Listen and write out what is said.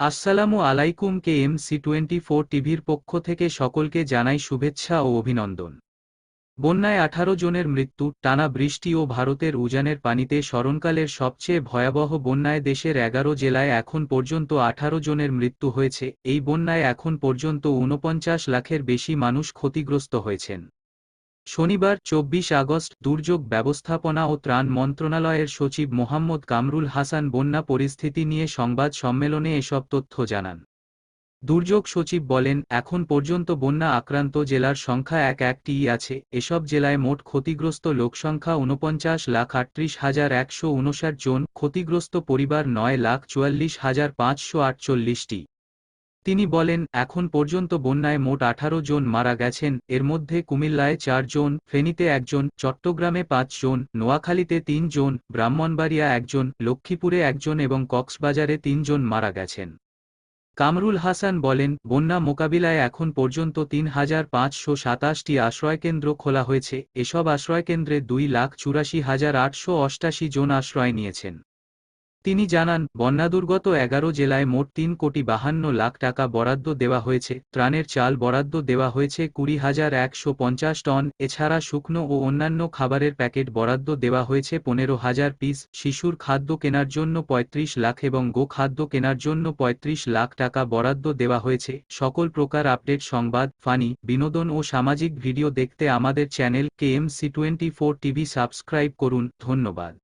আসসালামু আলাইকুম K M C twenty four টিভির পক্ষ থেকে সকলকে জানাই শুভেচ্ছা ও অভিনন্দন। বন্যায় আঠারো জনের মৃত্যু, টানা বৃষ্টি ও ভারতের উজানের পানিতে স্মরণকালের সবচেয়ে ভয়াবহ বন্যায় দেশের এগারো জেলায় এখন পর্যন্ত আঠারো জনের মৃত্যু হয়েছে। এই বন্যায় এখন পর্যন্ত ঊনপঞ্চাশ লাখের বেশি মানুষ ক্ষতিগ্রস্ত হয়েছেন। শনিবার, চব্বিশ আগস্ট, দুর্যোগ ব্যবস্থাপনা ও ত্রাণ মন্ত্রণালয়ের সচিব মোহাম্মদ কামরুল হাসান বন্যা পরিস্থিতি নিয়ে সংবাদ সম্মেলনে এসব তথ্য জানান। দুর্যোগ সচিব বলেন, এখন পর্যন্ত বন্যা আক্রান্ত জেলার সংখ্যা এক একটিই আছে, এসব জেলায় মোট ক্ষতিগ্রস্ত লোকসংখ্যা ঊনপঞ্চাশ লাখ আটত্রিশ হাজার একশো উনষাট জন, ক্ষতিগ্রস্ত পরিবার নয় লাখ চুয়াল্লিশ হাজার পাঁচশো আটচল্লিশটি। তিনি বলেন, এখন পর্যন্ত বন্যায় মোট আঠারো জন মারা গেছেন, এর মধ্যে কুমিল্লায় চার জন, ফেনীতে একজন, চট্টগ্রামে পাঁচ জন, নোয়াখালীতে তিন জন, ব্রাহ্মণবাড়িয়া একজন, লক্ষ্মীপুরে একজন এবং কক্সবাজারে তিনজন মারা গেছেন। কামরুল হাসান বলেন, বন্যা মোকাবিলায় এখন পর্যন্ত তিন হাজার পাঁচশো সাতাশটি আশ্রয়কেন্দ্র খোলা হয়েছে, এসব আশ্রয়কেন্দ্রে দুই লাখ চুরাশি হাজার আটশো অষ্টাশি জন আশ্রয় নিয়েছেন। তিনি জানান, বন্যাদুর্গত এগারো জেলায় মোট তিন কোটি বাহান্ন লাখ টাকা বরাদ্দ দেওয়া হয়েছে, ত্রাণের চাল বরাদ্দ দেওয়া হয়েছে কুড়ি হাজার একশো পঞ্চাশ টন, এছাড়া শুকনো ও অন্যান্য খাবারের প্যাকেট বরাদ্দ দেওয়া হয়েছে পনেরো হাজার পিস, শিশুর খাদ্য কেনার জন্য পঁয়ত্রিশ লাখ এবং গো খাদ্য কেনার জন্য পঁয়ত্রিশ লাখ টাকা বরাদ্দ দেওয়া হয়েছে, সকল প্রকার আপডেট সংবাদ, ফানি, বিনোদন ও সামাজিক ভিডিও দেখতে আমাদের channel K M C twenty four TV subscribe করুন, ধন্যবাদ।